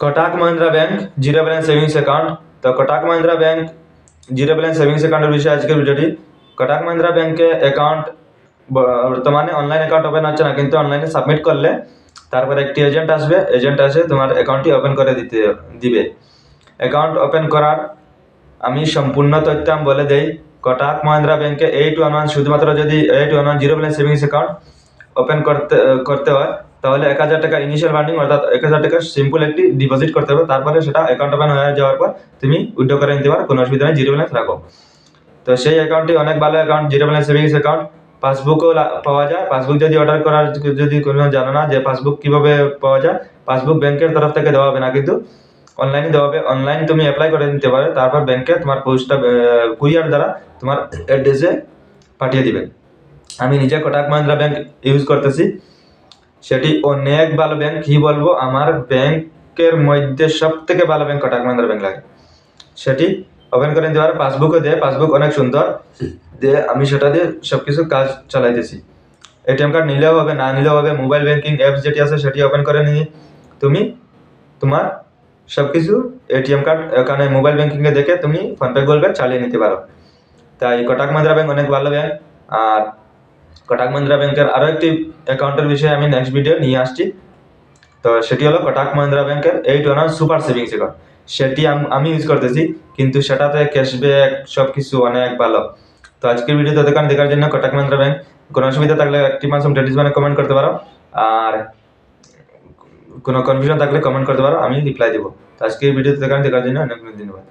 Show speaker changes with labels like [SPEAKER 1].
[SPEAKER 1] Kotak Mahindra bank zero balance savings account তো Kotak Mahindra bank zero balance savings অ্যাকাউন্টের বিষয়ে আজকের ভিডিওটি কটাক মহিন্দ্রা ব্যাংকে অ্যাকাউন্ট বর্তমানে অনলাইন অ্যাকাউন্ট ওপেন হচ্ছে না, কিন্তু অনলাইনে সাবমিট করলে তারপরে একটি এজেন্ট আসবে। এজেন্ট এসে তোমার অ্যাকাউন্টটি ওপেন করে দিতে, দিবে। অ্যাকাউন্ট ওপেন করার আমি সম্পূর্ণ তথ্য আমি বলে দেই কটাক মহিন্দ্রা ব্যাংকে এইট ওয়ান ওয়ান শুধুমাত্র যদি eight one one zero balance savings account open করতে করতে হয় তাহলে এক হাজার টাকা ইনিশিয়াল ফান্ডিং অর্থাৎ এক হাজার টাকা সিম্পল একটি ডিপোজিট করতে হবে, তারপরে সেটা অ্যাকাউন্ট ওপেন হয়ে যাওয়ার পর তুমি উইথড্র করে নিতে পারো, কোনো অসুবিধা নেই জিরো ব্যালেন্স রাখো। তো সেই অ্যাকাউন্টটি অনেক ভালো account zero balance savings account পাসবুকও পাওয়া যায়। পাসবুক যদি অর্ডার করার যদি কোনো জানো না যে পাসবুক কীভাবে পাওয়া যায় পাসবুক ব্যাংকের তরফ থেকে দেওয়া হবে না কিন্তু। অনলাইনে দেওয়া হবে। অনলাইন তুমি অ্যাপ্লাই করে নিতে পারো, তারপর ব্যাংকে তোমার পোস্টটা কুরিয়ার দ্বারা তোমার অ্যাড্রেসে পাঠিয়ে দিবে। আমি নিজে কোটাক মহিন্দ্রা ব্যাংক ইউজ করতেছি। সেটি অনেক ভালো ব্যাংক কি বলব? আমার ব্যাংকের মধ্যে সব থেকে ভালো ব্যাংক কোটাক মহিন্দ্রা ব্যাংক লাগে। সেটি ওপেন করে নিতে পারো পাসবুকও দেয়। পাসবুক অনেক সুন্দর। দিয়ে আমি সেটা দিয়ে সব কিছু কাজ চালাইতেছি। এটিএম কার্ড নিলেও হবে না নিলেও হবে মোবাইল ব্যাংকিং অ্যাপস যেটি আছে সেটি ওপেন করে নিয়ে তুমি তোমার সব কিছু এটিএম কার্ড এখানে মোবাইল ব্যাংকিংয়ে দেখে তুমি ফোনপে গুগল পে চালিয়ে নিতে পারো। তাই কোটাক মহিন্দ্রা ব্যাংক অনেক ভালো ব্যাংক আর কোটাক মহিন্দ্রা ব্যাংকের আরও একটি অ্যাকাউন্টের বিষয়ে আমি নেক্সট ভিডিও নিয়ে আসছি। তো সেটি হলো কোটাক মহিন্দ্রা ব্যাংকের eight one super savings account সেটি আম- ইউজ করতেছি, কিন্তু সেটাতে ক্যাশব্যাক সব কিছু অনেক ভালো। তো আজকের ভিডিওতে দোকান দেখার জন্য কোটাক মহিন্দ্রা ব্যাংক। কোনো অসুবিধা থাকলে একটি মাসুম টেডিস মানে কমেন্ট করতে পারো। আর কোনো কনফিউশন থাকলে কমেন্ট করতে পারো, আমি রিপ্লাই দেবো। তো আজকের ভিডিওতে দোকান দেখার জন্য অনেক ধন্যবাদ।